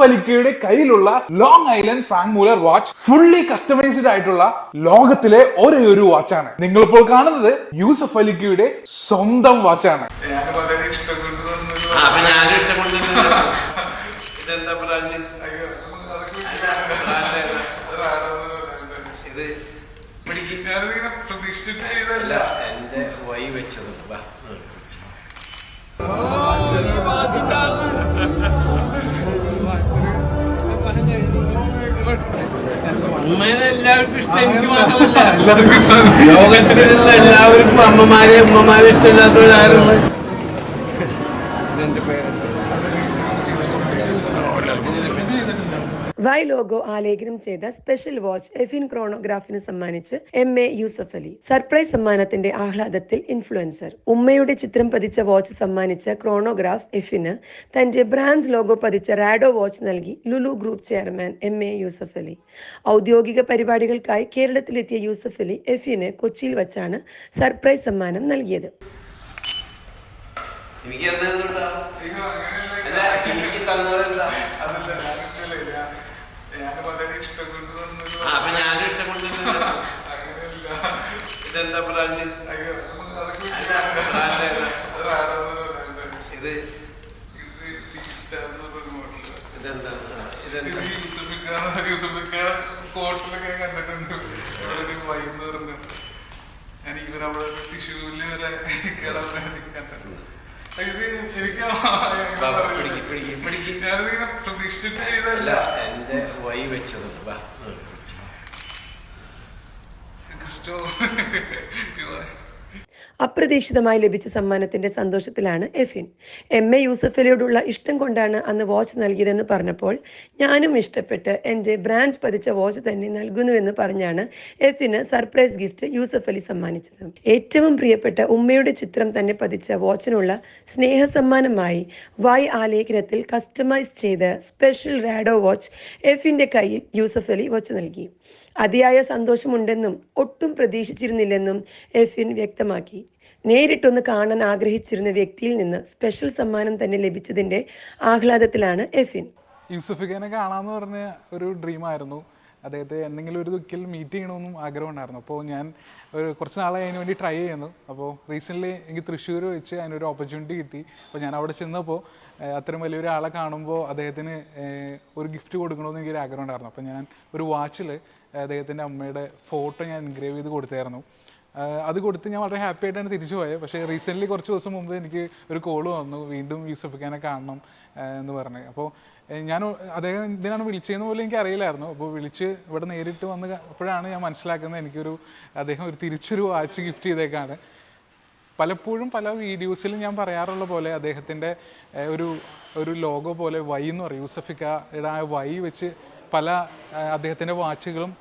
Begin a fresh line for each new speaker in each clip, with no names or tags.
അലിക്കയുടെ കയ്യിലുള്ള long island Franck Muller watch fully customised ആയിട്ടുള്ള ലോകത്തിലെ ഒരേ ഒരു വാച്ചാണ്. നിങ്ങൾ ഇപ്പോൾ കാണുന്നത് യൂസഫ് അലിക്കയുടെ സ്വന്തം വാച്ചാണ്.
ഞാൻ വളരെ
വൈ ആ, എല്ലാവർക്കും ഇഷ്ടം എനിക്ക് മാത്രമല്ല. ലോകത്തിലുള്ള എല്ലാവർക്കും അമ്മമാരെ ഉമ്മമാരെ ഇഷ്ടമില്ലാത്തവരാരുള്ളത്
വൈ ലോഗോ ആലേഖനം ചെയ്ത സ്പെഷ്യൽ വാച്ച് എഫിൻ ക്രോണോഗ്രാഫിന് സമ്മാനിച്ച് M A Yusuf Ali. Surprise സമ്മാനത്തിന്റെ ആഹ്ലാദത്തിൽ ഇൻഫ്ലുവൻസർ ഉമ്മയുടെ ചിത്രം പതിച്ച വാച്ച് സമ്മാനിച്ച ക്രോണോഗ്രാഫ് എഫിന് തന്റെ ബ്രാൻഡ് ലോഗോ പതിച്ച റാഡോ വാച്ച് നൽകി Lulu group chairman M A Yusuff Ali. ഔദ്യോഗിക പരിപാടികൾക്കായി കേരളത്തിലെത്തിയ യൂസഫ് അലി എഫിന് കൊച്ചിയിൽ വച്ചാണ് സർപ്രൈസ് സമ്മാനം നൽകിയത്.
എനിക്ക് എന്താ
അയ്യോ അങ്ങനെയല്ല
അല്ല എനിക്ക് തന്നതെന്താ
അതല്ല ഞാൻ actually ഞാൻ ഞാൻ വളരെ ഇഷ്ടപ്പെട്ടതൊന്നും
ആ, അപ്പൊ ഞാനും ഇഷ്ടപ്പെടുന്നില്ല
അങ്ങനെയല്ല
ഇതെന്താ ബ്രാൻഡ്
അയ്യോ അതൊക്കെ
അല്ല ബ്രാൻഡ് ഏതാ?
റാഡോന്ന് പറയുന്നത്.
ഇത്
ഇത് ടീസ്റ്റാർ എന്ന് പറഞ്ഞ മോഡൽ.
ഇതെന്താ
ഇത്
ഇതെന്താ
യൂസഫിക്കാണ് കോട്ടിലൊക്കെ കണ്ടിട്ടുണ്ട്. ഇവിടെ വൈന്ന് പറഞ്ഞു ഇവർ അവിടെ ടിഷ്യൂൽ വരെ കേടാൻ കണ്ടിട്ടുണ്ട് ഇത് എനിക്ക്. ഞാനിതിങ്ങനെ പ്രതീക്ഷിച്ചിട്ട് ചെയ്തല്ല
എന്റെ വൈ വെച്ചത് വാ
ക്രിസ്റ്റോ
അപ്രതീക്ഷിതമായി ലഭിച്ച സമ്മാനത്തിന്റെ സന്തോഷത്തിലാണ് എഫിൻ. എം. എ. യൂസഫലിയോടുള്ള ഇഷ്ടം കൊണ്ടാണ് അന്ന് വാച്ച് നൽകിയതെന്ന് പറഞ്ഞപ്പോൾ ഞാനും ഇഷ്ടപ്പെട്ട് എന്റെ ബ്രാൻഡ് പതിച്ച വാച്ച് തന്നെ നൽകുന്നുവെന്ന് പറഞ്ഞാണ് എഫിന് സർപ്രൈസ് ഗിഫ്റ്റ് യൂസഫ് അലി സമ്മാനിച്ചത്. ഏറ്റവും പ്രിയപ്പെട്ട ഉമ്മയുടെ ചിത്രം തന്നെ പതിച്ച വാച്ചിനുള്ള സ്നേഹ സമ്മാനമായി വൈ ആലേഖനത്തിൽ കസ്റ്റമൈസ് ചെയ്ത സ്പെഷ്യൽ റാഡോ വാച്ച് എഫിന്റെ കയ്യിൽ യൂസഫ് അലി വാച്ച് നൽകി. അതിയായ സന്തോഷമുണ്ടെന്നും ഒട്ടും പ്രതീക്ഷിച്ചിരുന്നില്ലെന്നും എഫിൻ വ്യക്തമാക്കി. നേരിട്ടൊന്ന് കാണാൻ ആഗ്രഹിച്ചിരുന്ന വ്യക്തിയിൽ നിന്ന് സ്പെഷ്യൽ സമ്മാനം തന്നെ ലഭിച്ചതിന്റെ ആഹ്ലാദത്തിലാണ് എഫിൻ.
യൂസുഫിഖനെ കാണാമെന്ന് പറഞ്ഞ ഒരു ഡ്രീമായിരുന്നു അദ്ദേഹത്തെ എന്തെങ്കിലും ഒരു ദുഃഖിൽ മീറ്റ് ചെയ്യണമെന്നും ആഗ്രഹം ഉണ്ടായിരുന്നു അപ്പോൾ ഞാൻ ഒരു കുറച്ച് നാളായി അതിന് വേണ്ടി ട്രൈ ചെയ്യുന്നു. അപ്പോൾ റീസെന്റ്ലി എനിക്ക് തൃശ്ശൂർ വെച്ച് അതിനൊരു ഓപ്പർച്യൂണിറ്റി കിട്ടി. അപ്പോൾ ഞാൻ അവിടെ ചെന്നപ്പോൾ അത്രയും വലിയൊരു ആളെ കാണുമ്പോൾ അദ്ദേഹത്തിന് ഒരു ഗിഫ്റ്റ് കൊടുക്കണമെന്ന് എനിക്കൊരു ആഗ്രഹം ഉണ്ടായിരുന്നു അപ്പോൾ ഞാൻ ഒരു വാച്ചിൽ അദ്ദേഹത്തിന്റെ അമ്മയുടെ ഫോട്ടോ ഞാൻ എൻഗ്രേവ് ചെയ്ത് കൊടുത്തായിരുന്നു. അത് കൊടുത്ത് ഞാൻ വളരെ ഹാപ്പി ആയിട്ടാണ് തിരിച്ചു പോയത് പക്ഷേ റീസെന്റ്ലി കുറച്ച് ദിവസം മുമ്പ് എനിക്ക് ഒരു കോൾ വന്നു. വീണ്ടും യൂസഫിക്കാനെ കാണണം എന്ന് പറഞ്ഞ്. അപ്പോൾ ഞാൻ അദ്ദേഹം ഇതിനാണ് വിളിച്ചതെന്ന് പോലും എനിക്ക് അറിയില്ലായിരുന്നു. അപ്പോൾ വിളിച്ച് ഇവിടെ നേരിട്ട് വന്ന് അപ്പോഴാണ് ഞാൻ മനസ്സിലാക്കുന്നത് എനിക്കൊരു അദ്ദേഹം ഒരു തിരിച്ചൊരു വാച്ച് ഗിഫ്റ്റ് ചെയ്തേക്കാണ്. പലപ്പോഴും പല വീഡിയോസിലും ഞാൻ പറയാറുള്ള പോലെ അദ്ദേഹത്തിന്റെ ഒരു ഒരു ലോഗോ പോലെ വൈ എന്ന് പറയും. യൂസഫിക്കയുടെ ആ വൈ വെച്ച് പല അദ്ദേഹത്തിന്റെ വാച്ചുകളും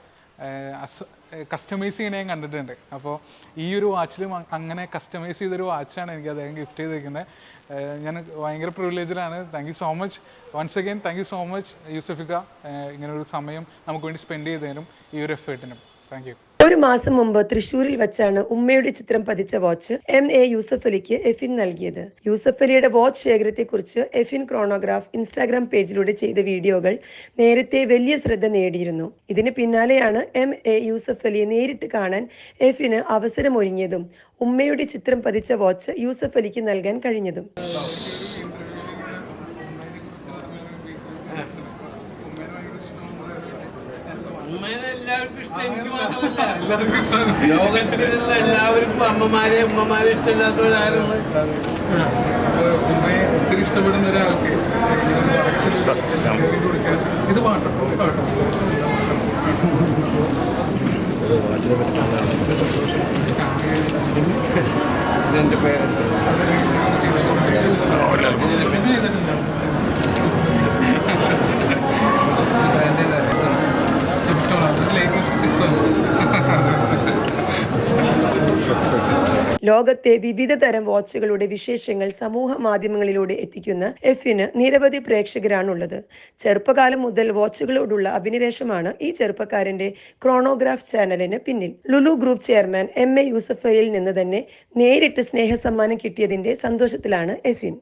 കസ്റ്റമൈസ് ചെയ്യണേ ഞാൻ കണ്ടിട്ടുണ്ട്. അപ്പോൾ ഈ ഒരു വാച്ചിലും അങ്ങനെ കസ്റ്റമൈസ് ചെയ്തൊരു വാച്ചാണ് എനിക്ക് അദ്ദേഹം ഗിഫ്റ്റ് ചെയ്തിരിക്കുന്നത് ഞാൻ ഭയങ്കര പ്രിവിലേജിലാണ് thank you so much once again thank you so much യൂസഫിക്ക. ഇങ്ങനെ ഒരു സമയം നമുക്ക് വേണ്ടി സ്പെൻഡ് ചെയ്തതിനും ഈ ഒരു എഫേർട്ടിനും താങ്ക് യു
ഒരു മാസം മുമ്പ് തൃശൂരിൽ വെച്ചാണ് ഉമ്മയുടെ ചിത്രം പതിച്ച വാച്ച് എം എ യൂസഫ് അലിക്ക് എഫിൻ നൽകിയത്. യൂസഫ് അലിയുടെ വാച്ച് ശേഖരത്തെക്കുറിച്ച് എഫിൻ ക്രോണോഗ്രാഫ് ഇൻസ്റ്റാഗ്രാം പേജിലൂടെ ചെയ്ത വീഡിയോകൾ നേരത്തെ വലിയ ശ്രദ്ധ നേടിയിരുന്നു. ഇതിന് പിന്നാലെയാണ് എം എ യൂസഫ് അലിയെ നേരിട്ട് കാണാൻ എഫിന് അവസരമൊരുങ്ങിയതും ഉമ്മയുടെ ചിത്രം പതിച്ച വാച്ച് യൂസഫ് അലിക്ക് നൽകാൻ കഴിഞ്ഞതും.
എല്ലാവർക്കും ഇഷ്ടം എനിക്ക് മാത്രമല്ല. ലോകത്തിലുള്ള എല്ലാവർക്കും അമ്മമാരെ ഉമ്മമാരെ
ഉമ്മയെ ഒത്തിരി ഇഷ്ടപ്പെടുന്ന ഒരാൾക്ക് കൊടുക്കാൻ ഇത് വേണ്ട കേട്ടോ
ഇതെന്റെ പേര്.
ലോകത്തെ വിവിധ തരം വാച്ചുകളുടെ വിശേഷങ്ങൾ സമൂഹ മാധ്യമങ്ങളിലൂടെ എത്തിക്കുന്ന എഫിന് നിരവധി പ്രേക്ഷകരാണുള്ളത്. ചെറുപ്പകാലം മുതൽ വാച്ചുകളോടുള്ള അഭിനിവേശമാണ് ഈ ചെറുപ്പക്കാരന്റെ ക്രോണോഗ്രാഫ് ചാനലിന് പിന്നിൽ. Lulu group chairman M A യൂസഫയിൽ നിന്ന് തന്നെ നേരിട്ട് സ്നേഹസമ്മാനം കിട്ടിയതിന്റെ സന്തോഷത്തിലാണ് എഫിൻ.